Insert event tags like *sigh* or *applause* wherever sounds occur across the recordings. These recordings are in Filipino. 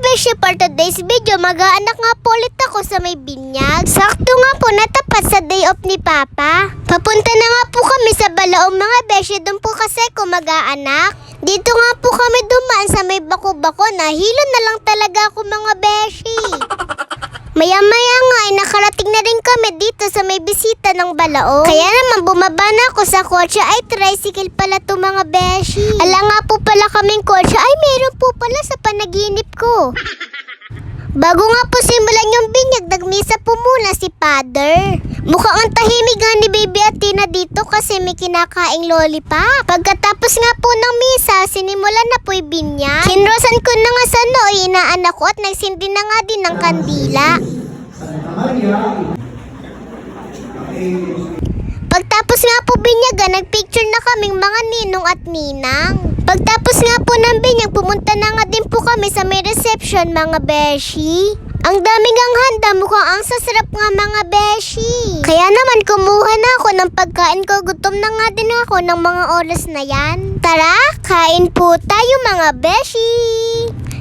beshi, for today's video, mag-aanak nga po ulit ako sa may binyag. Sakto nga po natapat sa day off ni Papa. Papunta na nga po kami sa Balaong mga beshi, doon po kasi ko mag-aanak. Dito nga po kami dumaan sa may bako-bako, nahilo na lang talaga ako mga beshi. Maya-maya nakarating na rin kami dito sa may bisita ng Balao. Kaya naman bumaba na ako sa kotse ay tricycle pala to mga beshi. Ala nga po pala kaming kotse ay meron po pala sa panaginip ko. *laughs* Bago nga po simulan yung binyag, nagmisa po muna si Father. Mukhang ang tahimik nga ni Baby Athena dito kasi may kinakaing lollipop. Pagkatapos nga po ng misa, sinimulan na po yung binyag. Hinrosan ko na nga sa nooy, inaanak ko at nagsindi na nga din ng kandila. Pagtapos nga po binyaga, nagpicture na kaming mga ninong at ninang. Pagtapos nga po ng binyag, pumunta na nga din po kami sa may reception mga beshi. Ang daming ang handa, mukhang ang sasarap nga mga beshi. Kaya naman kumuha na ako ng pagkain ko, gutom na nga din ako ng mga oras na yan. Tara, kain po tayo mga beshi.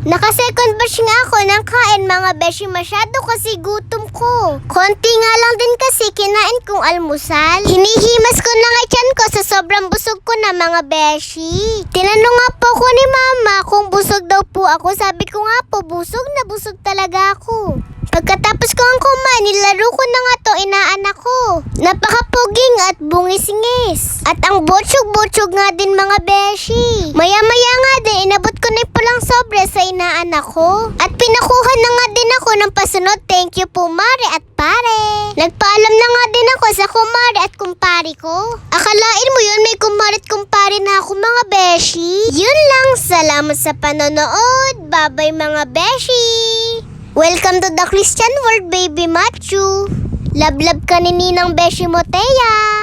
Naka-second batch nga ako ng kain mga beshi masyado kasi gutom ko. Konti nga lang din kasi kinain kong almusal. Hinihimas ko na nga tiyan ko sa sobrang busog ko na mga beshi. Tinanong nga po ko ni mama kung busog daw po ako. Sabi ko nga po busog na busog talaga ako. Pagkatapos ko ang kumain, nilaro ko na nga to inaanak ko. Napakapuging at bungis-ngis. At ang botsog-botsog nga din mga beshi. Maya-maya sobre sa inaanak ko. At pinakuha na nga din ako ng pasunod. Thank you po Mare at Pare. Nagpaalam na nga din ako sa kumare at kumpari ko. Akalain mo yun, may kumare at kumpare na ako mga beshi. Yun lang, salamat sa panonood. Bye-bye mga beshi. Welcome to the Christian world, baby Machu. Love-love ka ni Ninang Beshi Motea.